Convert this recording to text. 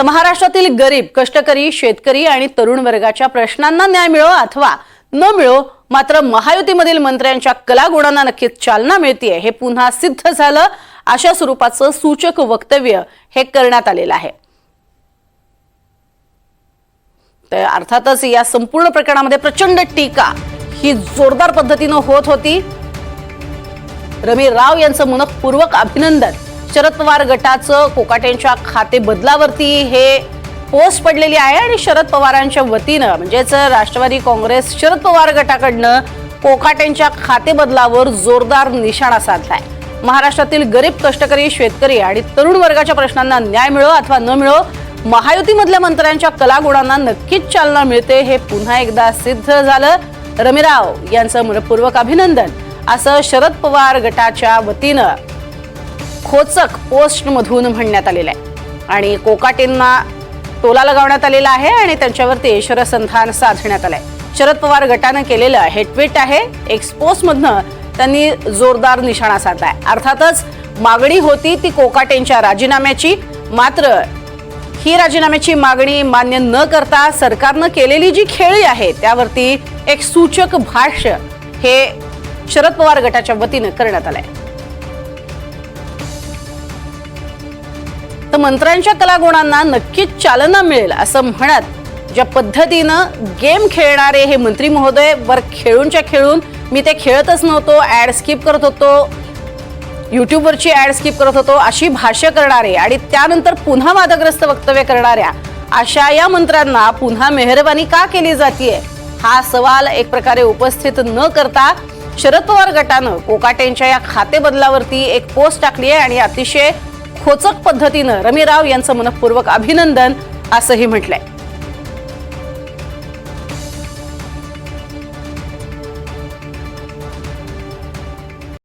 तर महाराष्ट्रातील गरीब कष्टकरी शेतकरी आणि तरुण वर्गाच्या प्रश्नांना न्याय मिळो अथवा न मिळो मात्र महायुतीमधील मंत्र्यांच्या कलागुणांना नक्कीच चालना मिळतीये हे पुन्हा सिद्ध झालं. अशा स्वरूपाचं सूचक वक्तव्य हे करण्यात आलेलं आहे. तर अर्थातच या संपूर्ण प्रकरणामध्ये प्रचंड टीका ही जोरदार पद्धतीनं होत होती. रमी राव यांचं मनपूर्वक अभिनंदन. शरद पवार गटाचं कोकाटेंच्या खाते बदलावरती हे पोस्ट पडलेली आहे आणि शरद पवारांच्या वतीनं म्हणजेच राष्ट्रवादी काँग्रेस शरद पवार गटाकडनं कोकाटेंच्या खाते बदलावर जोरदार निशाणा साधलाय. महाराष्ट्रातील गरीब कष्टकरी शेतकरी आणि तरुण वर्गाच्या प्रश्नांना न्याय मिळो अथवा न मिळो महायुतीमधल्या मंत्र्यांच्या कलागुणांना नक्कीच चालना मिळते हे पुन्हा एकदा सिद्ध झालं. रमीराव यांचं मनपूर्वक अभिनंदन. असं शरद पवार गटाच्या वतीनं खोचक पोस्टमधून म्हणण्यात आलेलं आहे. आणि कोकाटेंना टोला लगावण्यात आलेला आहे आणि त्यांच्यावरती शरसंधान साधण्यात आलंय. शरद पवार गटानं केलेलं हे ट्विट आहे. एक्सपोजमधनं त्यांनी जोरदार निशाणा साधलाय. अर्थातच मागणी होती ती कोकाटेंच्या राजीनाम्याची. मात्र ही राजीनाम्याची मागणी मान्य न करता सरकारनं केलेली जी खेळी आहे त्यावरती एक सूचक भाष्य हे शरद पवार गटाच्या वतीनं करण्यात आलंय. तर मंत्र्यांच्या कलागुणांना नक्कीच चालना मिळेल असं म्हणत ज्या पद्धतीनं गेम खेळणारे हे मंत्री महोदय वर खेळूनच्या खेळून मी ते खेळतच नव्हतो ॲड स्किप करत होतो यूट्यूबवरची ॲड स्किप करत होतो अशी भाष्य करणारे आणि त्यानंतर पुन्हा वादग्रस्त वक्तव्य करणाऱ्या अशा या मंत्र्यांना पुन्हा मेहरबानी का केली जाते हा सवाल एक प्रकारे उपस्थित न करता शरद पवार गटानं कोकाटेंच्या या खाते बदलावरती एक पोस्ट टाकली आहे आणि अतिशय खोचक पद्धतीनं रमीराव यांचं मनपूर्वक अभिनंदन असंही म्हटलंय.